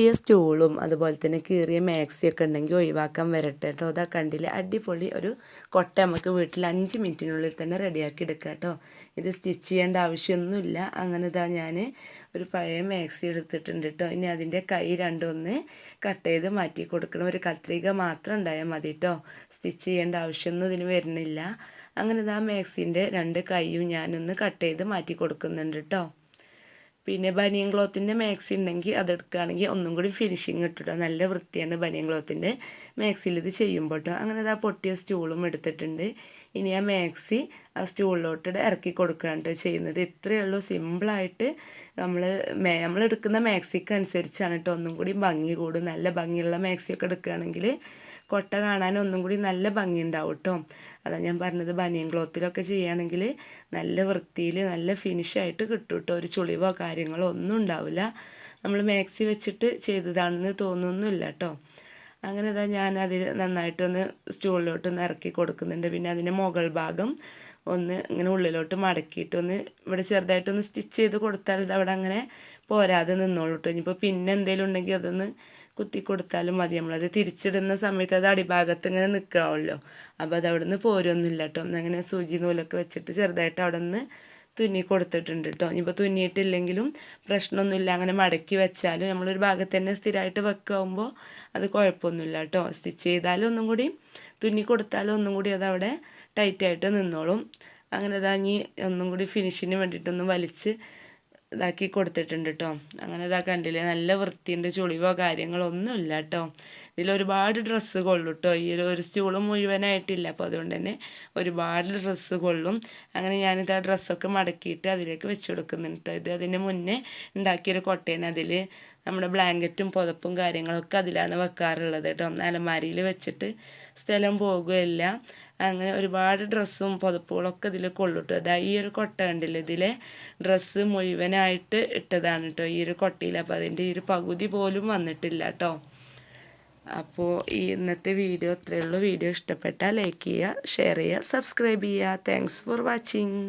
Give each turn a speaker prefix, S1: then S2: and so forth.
S1: പൊട്ടിയ സ്റ്റൂളും അതുപോലെ തന്നെ കീറിയ മാക്സിയൊക്കെ ഉണ്ടെങ്കിൽ ഒഴിവാക്കാൻ വരട്ടെ കേട്ടോ. അതാ കണ്ടില്ല? അടിപൊളി ഒരു കൊട്ട നമുക്ക് വീട്ടിൽ അഞ്ച് മിനിറ്റിനുള്ളിൽ തന്നെ റെഡിയാക്കി എടുക്കാം കേട്ടോ. ഇത് സ്റ്റിച്ച് ചെയ്യേണ്ട ആവശ്യമൊന്നുമില്ല. അങ്ങനെ ഇതാ ഞാൻ ഒരു പഴയ മാക്സി എടുത്തിട്ടുണ്ട് കേട്ടോ. ഇനി അതിന്റെ കൈ രണ്ടൊന്ന് കട്ട് ചെയ്ത് മാറ്റി കൊടുക്കണം. ഒരു കത്രിക മാത്രം ഉണ്ടായാൽ മതി കേട്ടോ. സ്റ്റിച്ച് ചെയ്യേണ്ട ആവശ്യമൊന്നും ഇതിന് വരുന്നില്ല. അങ്ങനെ ഇതാ മാക്സിന്റെ രണ്ട് കൈയും ഞാനൊന്ന് കട്ട് ചെയ്ത് മാറ്റി കൊടുക്കുന്നുണ്ട് കേട്ടോ. പിന്നെ ബനിയൻ ക്ലോത്തിന്റെ മാക്സി ഉണ്ടെങ്കിൽ അതെടുക്കുകയാണെങ്കിൽ ഒന്നും കൂടി ഫിനിഷിങ് ഇട്ടിട്ടോ നല്ല വൃത്തിയാണ് ബനിയൻ ക്ലോത്തിന്റെ മാക്സിയിൽ ഇത് ചെയ്യുമ്പോൾ അങ്ങനെ അത് ആ പൊട്ടിയ സ്റ്റൂളും എടുത്തിട്ടുണ്ട്. ഇനി ആ മാക്സി സ്റ്റൂളിലോട്ട് ഇറക്കി കൊടുക്കുകയാണ് ചെയ്യുന്നത്. ഇത്രയേ ഉള്ളൂ. സിമ്പിളായിട്ട് നമ്മൾ നമ്മൾ എടുക്കുന്ന മാക്സിക്ക് അനുസരിച്ചാണ് കേട്ടോ ഒന്നും കൂടി ഭംഗി കൂടും. നല്ല ഭംഗിയുള്ള മാക്സിയൊക്കെ എടുക്കുകയാണെങ്കിൽ കൊട്ട കാണാൻ ഒന്നും കൂടി നല്ല ഭംഗി ഉണ്ടാവും കേട്ടോ അതാണ് ഞാൻ പറഞ്ഞത് ബനിയൻ ക്ലോത്തിലൊക്കെ ചെയ്യുകയാണെങ്കിൽ നല്ല വൃത്തിയിൽ നല്ല ഫിനിഷായിട്ട് കിട്ടും കേട്ടോ ഒരു ചുളിവോ കാര്യങ്ങളോ ഒന്നും ഉണ്ടാവില്ല. നമ്മൾ മാക്സി വെച്ചിട്ട് ചെയ്തതാണെന്ന് തോന്നുന്നില്ല കേട്ടോ അങ്ങനെ ഇതാ ഞാൻ അതിൽ നന്നായിട്ടൊന്ന് സ്റ്റൂളിലോട്ടൊന്ന് ഇറക്കി കൊടുക്കുന്നുണ്ട്. പിന്നെ അതിന്റെ മുകൾ ഭാഗം ഒന്ന് ഇങ്ങനെ ഉള്ളിലോട്ട് മടക്കിയിട്ടൊന്ന് ഇവിടെ ചെറുതായിട്ടൊന്ന് സ്റ്റിച്ച് ചെയ്ത് കൊടുത്താൽ ഇത് അവിടെ അങ്ങനെ പോരാതെ നിന്നോളൂ കേട്ടോ ഇനിയിപ്പോൾ പിന്നെ എന്തെങ്കിലും ഉണ്ടെങ്കിൽ അതൊന്ന് കുത്തി കൊടുത്താലും മതി. നമ്മളത് തിരിച്ചിടുന്ന സമയത്ത് അത് അടിഭാഗത്ത് ഇങ്ങനെ നിൽക്കാവല്ലോ. അപ്പോൾ അത് അവിടെ നിന്ന് പോരൊന്നുമില്ല കേട്ടോ അങ്ങനെ സൂചി നൂലൊക്കെ വെച്ചിട്ട് ചെറുതായിട്ട് അവിടെ നിന്ന് തുന്നി കൊടുത്തിട്ടുണ്ട് കേട്ടോ ഇനിയിപ്പോൾ തുന്നിയിട്ടില്ലെങ്കിലും പ്രശ്നമൊന്നുമില്ല. അങ്ങനെ മടക്കി വെച്ചാലും നമ്മളൊരു ഭാഗത്ത് തന്നെ സ്ഥിരമായിട്ട് വെക്കുമ്പോൾ അത് കുഴപ്പമൊന്നുമില്ല കേട്ടോ സ്റ്റിച്ച് ചെയ്താലും ഒന്നും കൂടി തുന്നി കൊടുത്താലും ഒന്നും കൂടി അതവിടെ ടൈറ്റായിട്ട് നിന്നോളും. അങ്ങനെ ഇതാങ്ങി ഒന്നും കൂടി ഫിനിഷിന് വേണ്ടിയിട്ടൊന്ന് വലിച്ച് ഇതാക്കി കൊടുത്തിട്ടുണ്ട് കേട്ടോ അങ്ങനെ ഇതാ കണ്ടില്ലേ നല്ല വൃത്തിയുണ്ട് ചുളിവോ കാര്യങ്ങളോ ഒന്നുമില്ല കേട്ടോ ഇതിൽ ഒരുപാട് ഡ്രസ്സ് കൊള്ളും കേട്ടോ ഈ ഒരു സ്റ്റൂൾ മുഴുവനായിട്ടില്ല. അപ്പോൾ അതുകൊണ്ട് തന്നെ ഒരുപാട് ഡ്രസ്സ് കൊള്ളും. അങ്ങനെ ഞാനിത് ആ ഡ്രസ്സൊക്കെ മടക്കിയിട്ട് അതിലേക്ക് വെച്ച് കൊടുക്കുന്നുണ്ട് കേട്ടോ ഇത് അതിന് മുന്നേ ഉണ്ടാക്കിയൊരു കൊട്ടയാണ് അതിൽ നമ്മുടെ ബ്ലാങ്കറ്റും പുതപ്പും കാര്യങ്ങളൊക്കെ അതിലാണ് വെക്കാറുള്ളത് കേട്ടോ അലമാരിയിൽ വെച്ചിട്ട് സ്ഥലം പോകുകയില്ല. അങ്ങനെ ഒരുപാട് ഡ്രസ്സും പുതപ്പുകളൊക്കെ ഇതിൽ കൊള്ളിട്ടു അതാ ഈ ഒരു കൊട്ട കണ്ടില്ല? ഇതിലെ ഡ്രസ്സ് മുഴുവനായിട്ട് ഇട്ടതാണ് കേട്ടോ ഈ ഒരു കൊട്ടയിൽ അപ്പോൾ അതിന്റെ ഈ ഒരു പകുതി പോലും വന്നിട്ടില്ല കേട്ടോ അപ്പോൾ ഈ ഇന്നത്തെ വീഡിയോ ഇത്രയേ ഉള്ളൂ. വീഡിയോ ഇഷ്ടപ്പെട്ടാൽ ലൈക്ക് ചെയ്യുക ഷെയർ ചെയ്യുക സബ്സ്ക്രൈബ് ചെയ്യുക. Thanks for watching